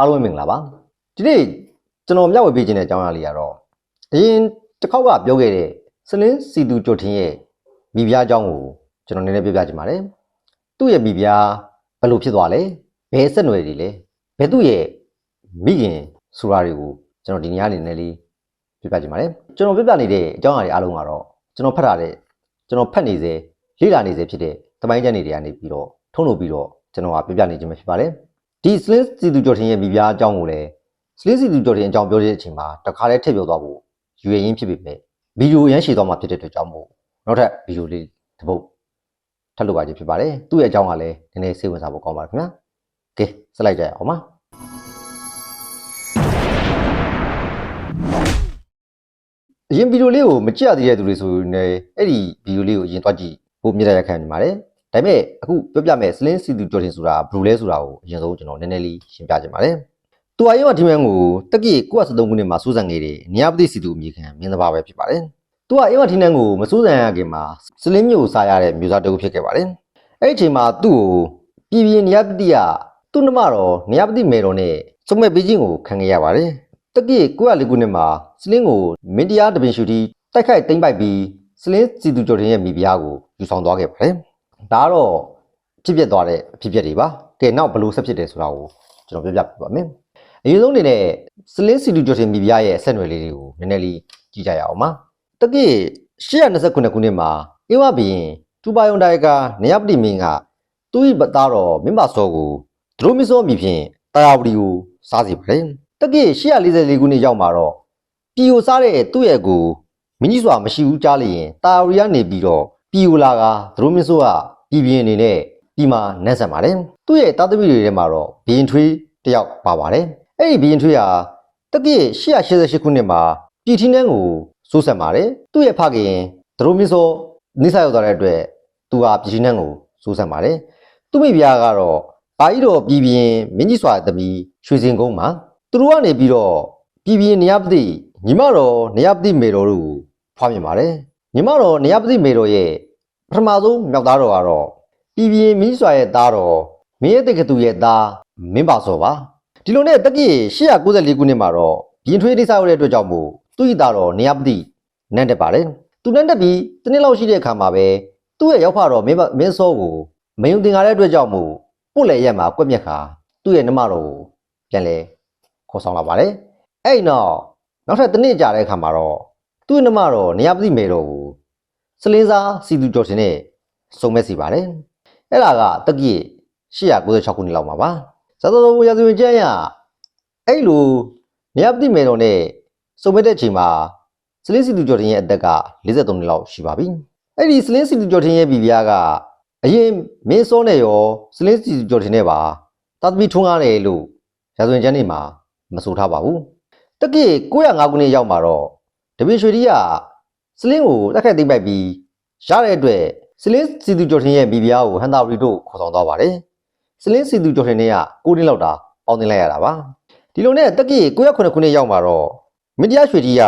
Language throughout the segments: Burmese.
အားလုံးပဲမင်္ဂလာပါဒီနေ့ကျွန်တော်မျှဝေပေးခြင်းတဲ့အကြောင်းအရာလေးကတော့အရင်တစ်ခေါက်ကပြောခဲ့တဲ့စလင်းစီတူကြိုထင်းရဲ့မိဖုရားအကြောင်းကိုကျွန်တော်နည်းနည်းပြောပြချင်ပါတယ်သူ့ရဲ့မိဖုရားဘယ်လိုဖြစ်သွားလဲဘယ်ဆက်နွယ်တွေလဲဘယ်သူ့ရဲ့မိခင်ဆိုတာတွေကိုကျွန်တော်ဒီနေ့အနေနဲ့လေးပြောပြချင်ပါတယ်ကျွန်တော်ပြောပြနေတဲ့အကြောင်းအရာတွေအားလုံးကတော့ကျွန်တော်ဖတ်ထားတဲ့ကျွန်တော်ဖတ်နေစေလေ့လာနေစေဖြစ်တဲ့သမိုင်းကျမ်းတွေတွေကနေပြီးတော့ထုံးလို့ပြီးတော့ကျွန်တော်ကပြောပြနေခြင်းပဲဖြစ်ပါတယ် ဒီစလင်းစီသူကျော်ထင်ရဲ့မိဖုရားအကြောင်းကိုလည်းစလင်းစီသူကျော်ထင်အကြောင်းပြောတဲ့အချိန်မှာတခါတည်းထည့်ပြောသွားဖို့ရွေရင်းဖြစ်ပေမဲ့ဗီဒီယိုရမ်းရှည်သွားမှာဖြစ်တဲ့အတွက်ကြောင့်မို့နောက်ထပ်ဗီဒီယိုလေးတစ်ပုတ်ထပ်လုပ်ပါခြင်းဖြစ်ပါတယ်သူ့ရဲ့အကြောင်းကလည်းနည်းနည်းစိတ်ဝင်စားဖို့ကောင်းပါတယ်ခင်ဗျာကဲဆက်လိုက်ကြရအောင်ပါအရင်ဗီဒီယိုလေးကိုမကြည့်ရသေးတဲ့သူတွေဆိုရင်လည်းအဲ့ဒီဗီဒီယိုလေးကိုအရင်သွားကြည့်ဖို့မြင်ရရခံနေပါတယ် ဒါပေမဲ့အခုပြောပြမယ် sling c2 jordan ဆိုတာဘယ်လိုလဲဆိုတာကိုအရင်ဆုံးကျွန်တော်နည်းနည်းလေးရှင်းပြချင်ပါတယ်။သူအရင်ကဒီမန်ကိုတက္ကီ973ခုနှစ်မှာစူးစမ်းခဲ့တဲ့နေရပတိ c2 အမည်ခံမင်းသားပဲဖြစ်ပါတယ်။သူကအရင်ကဒီနန်ကိုမစူးစမ်းရခင်မှာ sling မျိုးကိုစားရတဲ့မျိုးသားတစ်ခုဖြစ်ခဲ့ပါတယ်။အဲ့ဒီအချိန်မှာသူ့ကိုပြည်ပြင်းနေရပတိကသူ့နှမတော်နေရပတိမေတော်နဲ့စုံမဲ့ပေးခြင်းကိုခံခဲ့ရပါတယ်။တက္ကီ904ခုနှစ်မှာ sling ကိုမင်းတရားတပင်ရှူတီတိုက်ခိုက်သိမ်းပိုက်ပြီး sling c2 jordan ရဲ့မိဖုရားကိုယူဆောင်သွားခဲ့ပါတယ်။ ဒါကတော့ဖြစ်ဖြစ်သွားတဲ့အဖြစ်အပျက်တွေပါကဲနောက်ဘယ်လို့ဆက်ဖြစ်တယ်ဆိုတာကိုကျွန်တော်ပြောပြပြပါမယ်အရင်ဆုံးအနေနဲ့စလင်းစီတူဂျိုတင်မီဘီယာရဲ့အဆက်အနွယ်လေးတွေကိုနည်းနည်းလေးကြည့်ကြရအောင်ပါတကိ829ခုနှစ်မှာအင်းဝဘီရင်တူပါယုံတိုင်ကနေရပတိမင်းကသူ့၏သားတော်မင်းပါစောကိုဒရိုမီစောမိဖြင့်တာယာဝတီကိုစားစီပါတယ်တကိ844ခုနှစ်ရောက်မှာတော့ပြည်ကိုစားတဲ့သူ့ရဲ့ကိုမင်းကြီးစွာမရှိဘူးကြားလျင်တာယာဝတီကနေပြီးတော့ ပြည်ကိုလာကဒရိုမီစောကပြည်ပြင်းအနေနဲ့ဒီမှာနတ်ဆက်ပါတယ်သူ့ရဲ့တာသမီတွေထဲမှာတော့ဘီရင်ထွေးတယောက်ပါပါတယ်အဲ့ဒီဘီရင်ထွေးဟာတက္ကီ888ခုနှစ်မှာပြည်ထင်းနှန်းကိုစိုးဆက်ပါတယ်သူ့ရဲ့ဖခင်ဒရိုမင်းစောနိစ္စရောက်သွားတဲ့အတွက်သူဟာပြည်ထင်းနှန်းကိုစိုးဆက်ပါတယ်သူ့မိဖုရားကတော့ဘာကြီးတော်ပြည်ပြင်းမင်းကြီးစွာသမီးရွှေစင်ကုန်းမှာသူတို့ကနေပြီးတော့ပြည်ပြင်းနေရပတိညီမတော်နေရပတိမေတော်တို့ကိုဖွားမြင်ပါတယ်ညီမတော်နေရပတိမေတော်ရဲ့ ပထမဆုံးမြောက်သားတော်ကတော့ပြည်ပြင်းမင်းစွာရဲ့သားတော်မင်းရဲ့တက္ကသူရဲ့သားမင်းပါစောပါဒီလိုနဲ့တက္ကီ894ခုနှစ်မှာတော့ပြင်ထွေးတိဆောက်ရတဲ့အတွက်ကြောင့်မို့သူ့ဤသားတော်နေရပတိနန်းတက်ပါတယ်သူနန်းတက်ပြီးတနေ့လောက်ရှိတဲ့အခါမှာပဲသူ့ရဲ့ရောက်ဖတော်မင်းမင်းစောကိုမယုံတင်ကားတဲ့အတွက်ကြောင့်မို့ပို့လေရက်မှာကွက်မြက်ခါသူ့ရဲ့နှမတော်ကိုပြန်လဲခေါ်ဆောင်လာပါတယ်အဲ့ဒီနောက်နောက်ထပ်တစ်နေ့ကြာတဲ့အခါမှာတော့သူ့ရဲ့နှမတော်နေရပတိမေတော်ကို စလင်းစားစီသူကျော်တင်နဲ့စုံမဲ့စီပါတယ်အဲ့ဒါကတက္ကီ896ခုနှစ်လောက်မှာပါဇာတော်တော်ရာဇဝင်ကျမ်းရအဲ့လိုနေရပတိမေတော်နဲ့စုံမဲ့တဲ့ချိန်မှာစလင်းစီသူကျော်တင်ရဲ့အသက်က53နှစ်လောက်ရှိပါပြီအဲ့ဒီစလင်းစီသူကျော်တင်ရဲ့ပြည်ပြားကအရင်မင်းစောနဲ့ရောစလင်းစီသူကျော်တင်နဲ့ပါသာသမီထွန်းကားတယ်လို့ရာဇဝင်ကျမ်းတွေမှာမဆိုထားပါဘူးတက္ကီ905ခုနှစ်ရောက်မှာတော့တပည့်ရွှေတိက စလင်းကိုတက်ခတ်သိမ့်ပိုက်ပြီးရတဲ့အတွက်စလင်းစီသူကျော်ထင်းရဲ့မိဖုရားကိုဟန်တာဝရီတို့ခေါ်ဆောင်သွားပါတယ်။စလင်းစီသူကျော်ထင်းနဲ့က9နှစ်လောက်တာပေါင်းတင်လိုက်ရတာပါ။ဒီလိုနဲ့တက္ကီ909ခုနှစ်ရောက်မှာတော့မင်းတရားရွှေကြီးက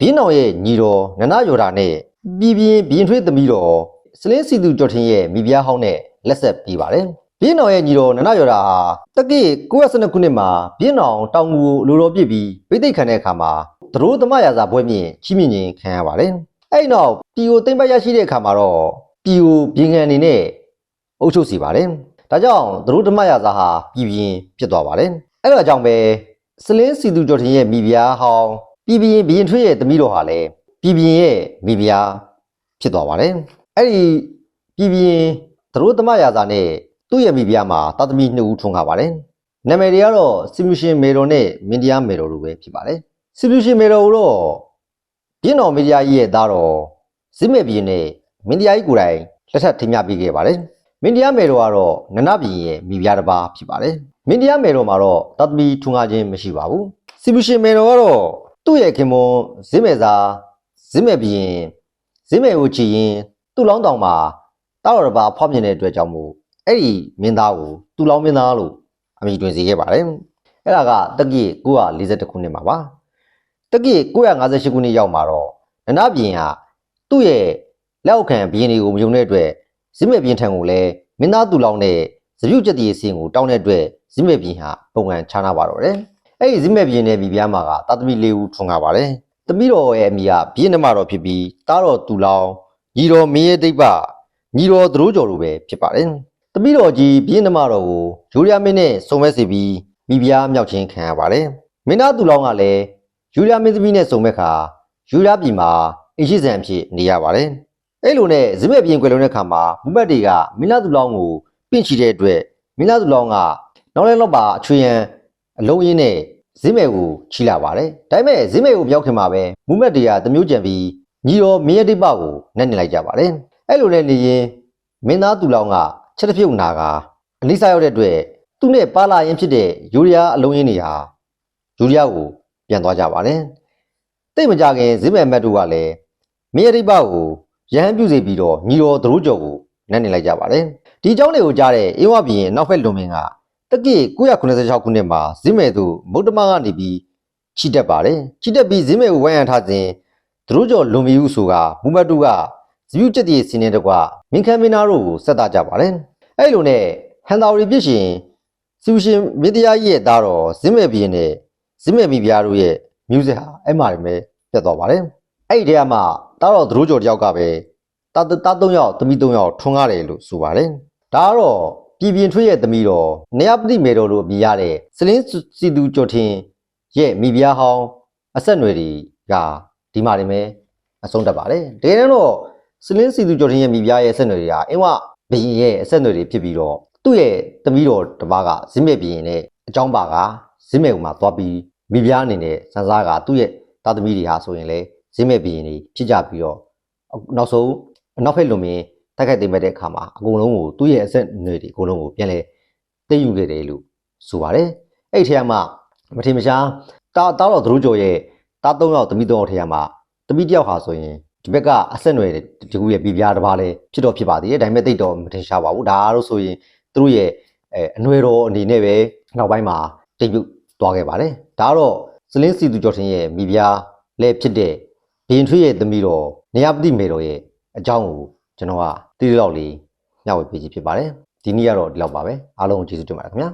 ဘင်းတော်ရဲ့ညီတော်နနယော်တာနဲ့ပြည်ပြင်းဘင်းထွေးသမီးတော်စလင်းစီသူကျော်ထင်းရဲ့မိဖုရားဟောင်းနဲ့လက်ဆက်ပြီးပါတယ်။ ဘင်းတော်ရဲ့ညီတော်နနယော်တာဟာတက္ကီ912ခုနှစ်မှာဘင်းတော်တောင်ငူကိုလူတော်ပြစ်ပြီးပိသိက်ခံတဲ့အခါမှာသရိုးသမယာစာပွဲမြင့်ချီးမြှင့်ခြင်းခံရပါတယ်။အဲ့နောက်ပြည်ကိုသိမ့်ပိုက်ရရှိတဲ့အခါမှာတော့ပြည်ကိုပြင်ခံအနေနဲ့အုပ်ချုပ်စီပါတယ်။ဒါကြောင့်သရိုးသမယာစာဟာပြည်ပြင်းဖြစ်သွားပါတယ်။အဲ့ဒါကြောင့်ပဲစလင်းစီသူကျော်ထင်ရဲ့မိဖုရားဟောင်းပြည်ပြင်းဘရင်ထွေးရဲ့သမီးတော်ဟာလည်းပြည်ပြင်းရဲ့မိဖုရားဖြစ်သွားပါတယ်။အဲ့ဒီပြည်ပြင်းသရိုးသမယာစာနဲ့ သူ့ရဲ့မိဖုရားမှာတာသမီနှစ်ဦးထွန်းကားပါတယ်။နာမည်တွေကတော့စီမြူရှင်မေတော်နဲ့မင်းတရားမေတော်တို့ပဲဖြစ်ပါတယ်။စီပလူရှင်မေတော်ကိုတော့ပြင်းတော်မီဒီယာကြီးရဲ့သားတော်ဇိမေပြင်းနဲ့မင်းတရားကြီးကိုယ်တိုင်လက်ထပ်ထင်မြပေးခဲ့ပါတယ်။မင်းတရားမေတော်ကတော့နနပြင်းရဲ့မိဖုရားတစ်ပါးဖြစ်ပါတယ်။မင်းတရားမေတော်မှာတော့တသမီထွန်းကားခြင်းမရှိပါဘူး။စီပလူရှင်မေတော်ကတော့သူ့ရဲ့ခင်မွန်ဇိမေသာဇိမေပြင်းဇိမေကိုချီရင်သူ့လောင်းတောင်မှာတာတော်တစ်ပါးဖောက်မြင်တဲ့အတွက်ကြောင့်မို့ အဲ့ဒီမင်းသားကိုသူ့လောင်းမင်းသားလို့အမည်တွင်စေခဲ့ပါတယ်။အဲ့ဒါကတက္ကီ942ခုနှစ်မှာပါ။တက္ကီ958ခုနှစ်ရောက်မှာတော့နနပြင်းဟာသူ့ရဲ့လက်အောက်ခံဘီရင်တွေကိုမယုံတဲ့အတွက်ဇိမဲ့ပြင်းထံကိုလည်းမင်းသားသူလောင်းနဲ့စပြုတ်ချက်တည်စင်ကိုတောင်းတဲ့အတွက်ဇိမဲ့ပြင်ဟာပုံမှန်ခြားနာပါတော့တယ်အဲ့ဒီဇိမဲ့ပြင်နဲ့မိဖုရားမှာကတာသမီ၄ဦးထွန်းကားပါတယ်သမီးတော်ရဲ့အမိကဘင်းနမတော်ဖြစ်ပြီးတားတော်သူလောင်းညီတော်မင်းရဲ့တိတ်ပညီတော်သူတို့ကျော်လိုပဲဖြစ်ပါတယ် သမီးတော်ကြီးဘင်းနမတော်ကိုယူရီးယားမင်းနဲ့စုံမဲ့စီပြီးမိဖုရားမြောက်ချင်းခံရပါတယ်မင်းသားသူလောင်းကလည်းယူရီးယားမင်းသမီးနဲ့စုံမဲ့ခါယူရီးယားပြည်မှာအရှိစံအဖြစ်နေရပါတယ်အဲ့လိုနဲ့ဇိမဲ့ပြင်ကွယ်လုံးတဲ့ခါမှာမူမတ်တွေကမင်းသားသူလောင်းကိုပင့်ချီတဲ့အတွက်မင်းသားသူလောင်းကနောက်လဲတော့ပါအချွေရန်အလုံးရင်းနဲ့ဇိမဲ့ကိုချီလာပါတယ်ဒါပေမဲ့ဇိမဲ့ကိုပြောက်ခင်မှာပဲမူမတ်တွေကတမျိုးကြံပြီးညီတော်မင်းရဲ့တိတ်ပကိုနှက်နေလိုက်ကြပါတယ်အဲ့လိုနဲ့နေရင်မင်းသားသူလောင်းက ချက်တစ်ပြုတ်နာကအနိစ္စရောက်တဲ့အတွက်သူနဲ့ပါလာရင်ဖြစ်တဲ့ယူရီးယားအလုံးရင်းတွေဟာယူရီးယားကိုပြန်သွားကြပါတယ်တိတ်မကြခင်ဇိမဲ့မတ်တို့ကလည်းမင်းရဲ့တိတ်ပကိုရဟန်းပြုစေပြီးတော့ညီတော်သူတို့ကျော်ကိုနှက်နေလိုက်ကြပါတယ်ဒီအကြောင်းတွေကိုကြားတဲ့အေဝပြည်ရဲ့နောက်ဖက်လွန်မင်းကတက္ကီ986ခုနှစ်မှာဇိမဲသူမုဒ္ဓမကနေပြီးချီတက်ပါတယ်ချီတက်ပြီးဇိမဲကိုဝိုင်းရန်ထားစဉ်သူတို့ကျော်လွန်မီဟုဆိုကမူမတ်တုက ဇီယုချက်တည်စင်းနေတကွမင်ခမ်းမင်းသားတို့ကိုဆက်သားကြပါတယ်အဲ့လိုနဲ့ဟန်တာဝရီပြစ်ရှင်စီဝရှင်မင်းတရားကြီးရဲ့သားတော်ဇိမဲဘီရင်နဲ့ဇိမဲမိဖုရားတို့ရဲ့မြူးစစ်ဟာအဲ့မှာပဲပြတ်သွားပါတယ်အဲ့ဒီတည်းကမှသားတော်သူတို့ကျော်တယောက်ကပဲတာတာ၃ယောက်သမီး၃ယောက်ထွန်းကားတယ်လို့ဆိုပါတယ်ဒါကတော့ပြည်ပြင်းထွေးရဲ့သမီးတော်နေရပတိမေတော်လို့အမည်ရတဲ့စလင်းစီသူကျော်ထင်းရဲ့မိဖုရားဟောင်းအဆက်အနွယ်တွေကဒီမှာနေမယ်အဆုံးတက်ပါတယ်တကယ်တော့ စလင်းစီသူကျော်ထင်းရဲ့မိဖုရားရဲ့အဆက်အနွယ်တွေကအင်းဝဘီရင်ရဲ့အဆက်အနွယ်တွေဖြစ်ပြီးတော့သူ့ရဲ့သမီးတော်တစ်ပါးကဇိမဲ့ဘီရင်နဲ့အကြောင်းပါကဇိမဲ့ကမှသွားပြီးမိဖုရားအနေနဲ့စံစားကသူ့ရဲ့သားသမီးတွေဟာဆိုရင်လေဇိမဲ့ဘီရင်တွေဖြစ်ကြပြီးတော့နောက်ဆုံးနောက်ဖက်လွန်မင်းတိုက်ခိုက်သိမ်းမဲ့တဲ့အခါမှာအကုန်လုံးကိုသူ့ရဲ့အဆက်အနွယ်တွေအကုန်လုံးကိုပြန်လဲသိမ်းယူခဲ့တယ်လို့ဆိုပါတယ်။အဲ့ဒီထဲမှာမထေမရှားတာတားတော်သူတို့ကျော်ရဲ့တား၃ယောက်သမီး၃ယောက်ထဲမှာသမီးတစ်ယောက်ဟာဆိုရင် ဒီဘက်ကအဆက်အနွယ်ဒီကူရဲ့ပြည်ပြားတစ်ပါးလဲဖြစ်တော့ဖြစ်ပါသေးတယ်။ဒါပေမဲ့တိတ်တော့မထင်ရှားပါဘူး။ဒါကတော့ဆိုရင်သူတို့ရဲ့အဲအနွယ်တော်အနေနဲ့ပဲနောက်ပိုင်းမှာတိတ်ပြုတ်သွားခဲ့ပါတယ်။ဒါကတော့စလင်းစီသူကျော်ထင်းရဲ့မိဖုရားလဲဖြစ်တဲ့ဘရင်ထွေးရဲ့သမီးတော်နေရပတိမေတော်ရဲ့အကြောင်းကိုကျွန်တော်ကတိတိလောက်လေးညှဝေပေးခြင်းဖြစ်ပါတယ်ဒီနေ့ကတော့ဒီလောက်ပါပဲအားလုံးကိုကျေးဇူးတင်ပါတယ်ခင်ဗျာ